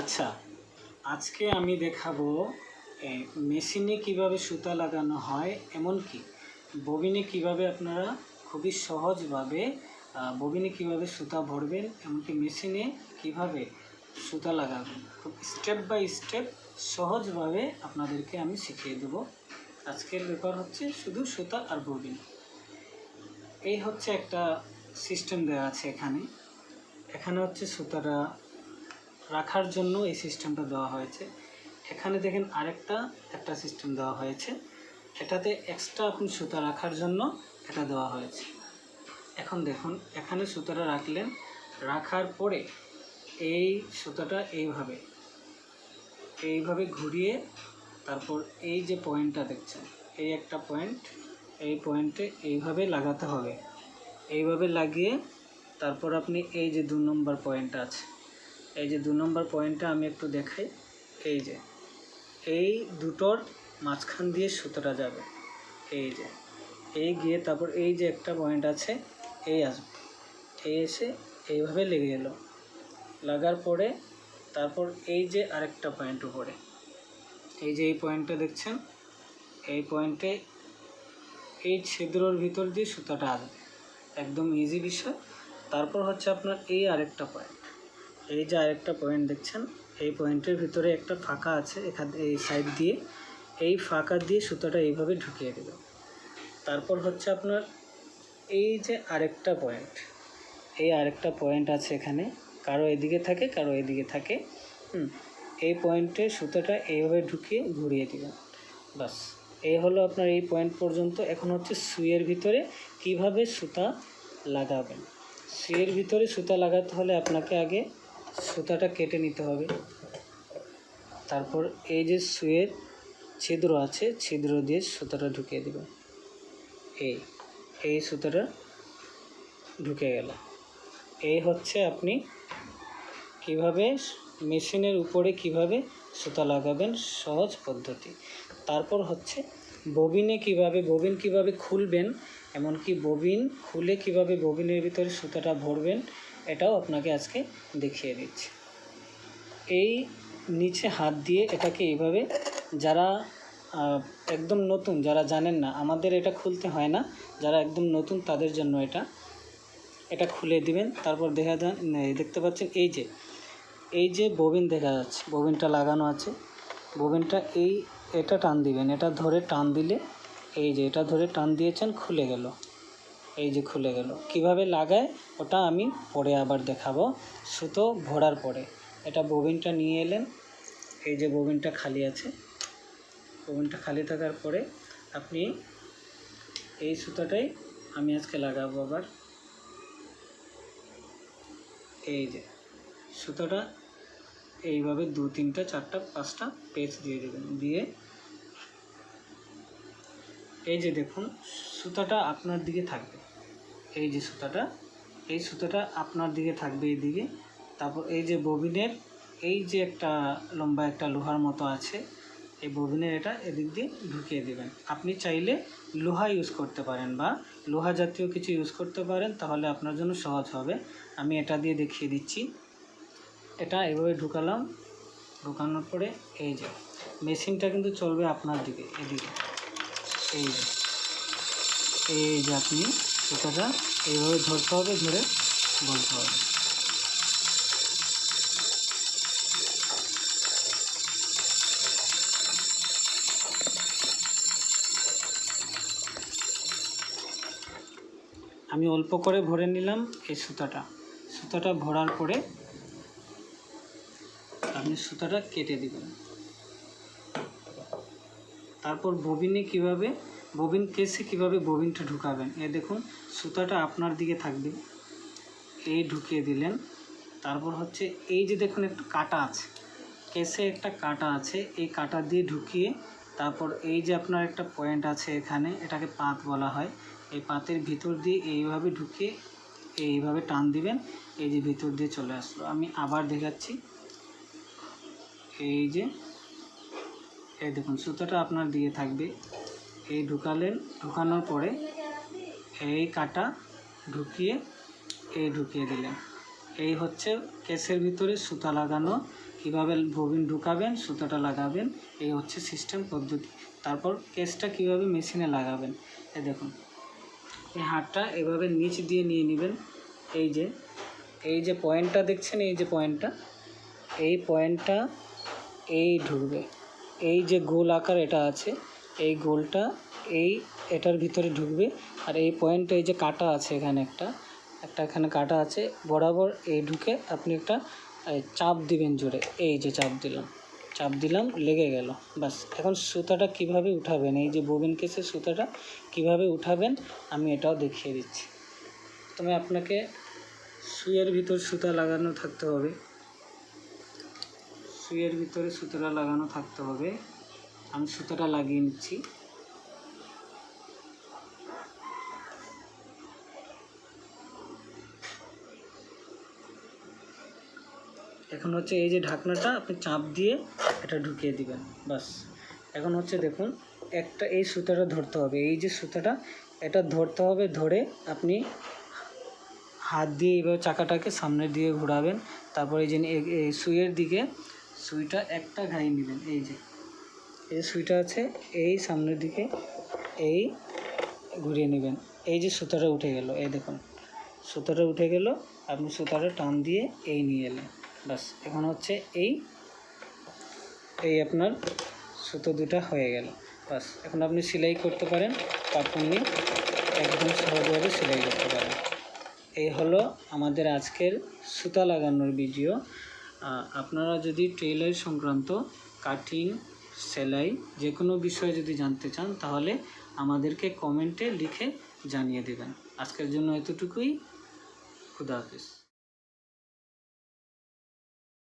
আচ্ছা আজকে আমি দেখাবো মেশিনে কীভাবে সুতা লাগানো হয়, এমনকি ববিনে কীভাবে আপনারা খুবই সহজভাবে ববিনে কীভাবে সুতা ভরবেন, এমনকি মেশিনে কীভাবে সুতা লাগাবেন। খুব স্টেপ বাই স্টেপ সহজভাবে আপনাদেরকে আমি শিখিয়ে দেবো। আজকের ব্যাপার হচ্ছে শুধু সুতা আর ববিন এই হচ্ছে একটা সিস্টেম দেওয়া আছে এখানে। এখানে হচ্ছে সুতাটা রাখার জন্য এই সিস্টেমটা দেওয়া হয়েছে। এখানে দেখেন আরেকটা, একটা সিস্টেম দেওয়া হয়েছে। এটাতে এক্সট্রা আপনি সুতা রাখার জন্য এটা দেওয়া হয়েছে। এখন দেখুন, এখানে সুতাটা রাখলেন, রাখার পরে এই সুতাটা এইভাবে এইভাবে ঘুরিয়ে তারপর এই যে পয়েন্টটা দেখছেন, এই একটা পয়েন্ট, এই পয়েন্টে এইভাবে লাগাতে হবে। এইভাবে লাগিয়ে তারপর আপনি এই যে দু নম্বর পয়েন্টটা আছে এই যে দু নম্বর পয়েন্টটা আমি একটু দেখাই। এই যে, এই দুটোর মাঝখান দিয়ে সুতোটা যাবে। এই যে, এই গিয়ে তারপর এই যে একটা পয়েন্ট আছে, এই আসবে। এই এসে এইভাবে লেগে গেল লাগার পরে তারপর এই যে আরেকটা পয়েন্ট উপরে। এই যে এই পয়েন্টটা দেখছেন, এই পয়েন্টে এই ছিদ্রর ভিতর দিয়ে সুতাটা আসবে। একদম ইজি বিষয়। তারপর হচ্ছে আপনার এই আরেকটা পয়েন্ট এই যে আরেকটা পয়েন্ট দেখছেন, এই পয়েন্টের ভিতরে একটা ফাঁকা আছে এখান, এই সাইড দিয়ে। এই ফাঁকা দিয়ে সুতাটা এইভাবে ঢুকিয়ে দেবে তারপর হচ্ছে আপনার এই যে আরেকটা পয়েন্ট এই আরেকটা পয়েন্ট আছে এখানে। কারও এদিকে থাকে, কারও এদিকে থাকে। হুম, এই পয়েন্টে সুতোটা এইভাবে ঢুকিয়ে ঘুরিয়ে দিবেন বাস এই হলো আপনার এই পয়েন্ট পর্যন্ত। এখন হচ্ছে সুইয়ের ভিতরে কীভাবে সুতা লাগাবেন? সুইয়ের ভিতরে সুতা লাগাতে হলে আপনাকে আগে সুতাটা কেটে নিতে হবে। তারপর এই যে সুয়ের ছিদ্র আছে, ছিদ্র দিয়ে সুতাটা ঢুকিয়ে দেবেন এই এই সুতাটা ঢুকে গেল। এই হচ্ছে আপনি কীভাবে মেশিনের উপরে কীভাবে সুতা লাগাবেন সহজ পদ্ধতি। তারপর হচ্ছে ববিনে কীভাবে, ববিন কীভাবে খুলবেন, এমনকি ববিন খুলে কীভাবে ববিনের ভিতরে সুতাটা ভরবেন এটাও আপনাকে আজকে দেখিয়ে দিচ্ছি। এই নিচে হাত দিয়ে এটাকে এইভাবে যারা একদম নতুন, যারা জানেন না, আমাদের এটা খুলতে হয় না, যারা একদম নতুন তাদের জন্য এটা এটা খুলে দিবেন, তারপর দেখা যান দেখতে পাচ্ছেন এই যে এই যে ববিন দেখা যাচ্ছে, ববিনটা লাগানো আছে, ববিনটা এই, এটা টান দিবেন, এটা ধরে টান দিলে, এই যে এটা ধরে টান দিয়েছেন, খুলে গেল। এই যে খুলে গেল। কীভাবে লাগায়? ওটা আমি পরে আবার দেখাবো। সুতো ভরার পরে। এটা ববিনটা নিয়ে এলেন। এই যে ববিনটা খালি আছে। ববিনটা খালি থাকার পরে আপনি এই সুতোটাই আমি আজকে লাগাবো আবার। এই যে সুতোটা এইভাবে দু, তিনটা, চারটা, পাঁচটা পেজ দিয়ে দেবেন। দিয়ে এই যে দেখুন, সুতাটা আপনার দিকে থাকবে। এই যে সুতাটা, এই সুতাটা আপনার দিকে থাকবে এই দিকে তারপর এই যে ববিনের, এই যে একটা লম্বা একটা লোহার মতো আছে, এই ববিনের এটা এদিক দিয়ে ঢুকিয়ে দেবেন। আপনি চাইলে লোহা ইউজ করতে পারেন বা লোহা জাতীয় কিছু ইউজ করতে পারেন, তাহলে আপনার জন্য সহজ হবে। আমি এটা দিয়ে দেখিয়ে দিচ্ছি। এটা এভাবে ঢুকালাম। ঢুকানোর পরে এই যে, মেশিনটা কিন্তু চলবে আপনার দিকে, এদিকে। এই যে এই যে আপনি সুতাটা এইভাবে ধরতে হবে, ধরে বলতে হবে। আমি অল্প করে ভরে নিলাম এই সুতাটা। সুতাটা ভরার পরে আপনি সুতাটা কেটে দিবেন। তারপর ববিনে কীভাবে ববিন কেসে কীভাবে ববিনটা ঢুকাবেন? এ দেখুন, সুতাটা আপনার দিকে থাকবে। এই ঢুকিয়ে দিলেন। তারপর হচ্ছে এই যে দেখুন, একটু কাটা আছে। কেসে একটা কাটা আছে। এই কাটা দিয়ে ঢুকিয়ে তারপর এই যে আপনার একটা পয়েন্ট আছে এখানে, এটাকে পাত বলা হয়। এই পাতের ভিতর দিয়ে এইভাবে ঢুকিয়ে এইভাবে টান দিবেন। এই যে ভিতর দিয়ে চলে আসলো। আমি আবার দেখাচ্ছি। এই যে, এই দেখুন, সুতোটা আপনার দিয়ে থাকবে। এই ঢুকালেন, ঢুকানোর পরে এই কাটা ঢুকিয়ে, এই ঢুকিয়ে দিলেন। এই হচ্ছে কেসের ভিতরে সুতা লাগানো, কীভাবে ববিন ঢুকাবেন, সুতাটা লাগাবেন, এই হচ্ছে সিস্টেম পদ্ধতি। তারপর কেসটা কীভাবে মেশিনে লাগাবেন এই দেখুন। এই হাতটা এভাবে নিচ দিয়ে নিয়ে নেবেন। এই যে এই যে পয়েন্টটা দেখছেন, এই যে পয়েন্টটা, এই পয়েন্টটা এই ঢুকবে। এই যে গোল আকার এটা আছে এই গোলটা এই এটার ভিতরে ঢুকবে আর এই পয়েন্টটা এই যে কাটা আছে এখানে একটা একটা এখানে কাটা আছে, বরাবর এই ঢুকে আপনি একটা চাপ দিবেন জোরে, এই যে চাপ দিলাম চাপ দিলাম, লেগে গেল বাস এখন সুতাটা কীভাবে উঠাবেন? এই যে ববিন কেসের সুতাটা কীভাবে উঠাবেন? আমি এটাও দেখিয়ে দিচ্ছি। তবে আপনাকে সুইয়ের ভিতর সুতা লাগানো থাকতে হবে। সুইয়ের ভিতরে সুতোটা লাগানো থাকতে হবে। আমি সুতোটা লাগিয়ে নিচ্ছি। এখন হচ্ছে এই যে ঢাকনাটা আপনি চাপ দিয়ে এটা ঢুকিয়ে দিবেন, বাস। এখন হচ্ছে দেখুন, একটা এই সুতাটা ধরতে হবে। এই যে সুতাটা, এটা ধরতে হবে, ধরে আপনি হাত দিয়ে এইভাবে চাকাটাকে সামনে দিয়ে ঘোরাবেন। তারপরে এই যে সুইয়ের দিকে সুইটা একটা ঘাই নেবেন, এই যে। এই যে সুইটা আছে, এই সামনের দিকে এই ঘুরিয়ে নেবেন। এই যে সুতাটা উঠে গেল, এই দেখুন, সুতাটা উঠে গেল, আপনি সুতাটা টান দিয়ে এই নিয়ে এলেন বাস এখন হচ্ছে এই এই আপনার সুতো দুটা হয়ে গেল বাস এখন আপনি সেলাই করতে পারেন কাপড় নিয়ে একদম সহজভাবে সেলাই করতে পারেন। এই হলো আমাদের আজকের সুতা লাগানোর ভিডিও। আপনারা যদি টেইলার সংক্রান্ত কাটিং সেলাই যে কোনো বিষয়ে যদি জানতে চান, তাহলে আমাদেরকে কমেন্টে লিখে জানিয়ে দেবেন। আজকের জন্য এতটুকুই। খুদা হাফিজ।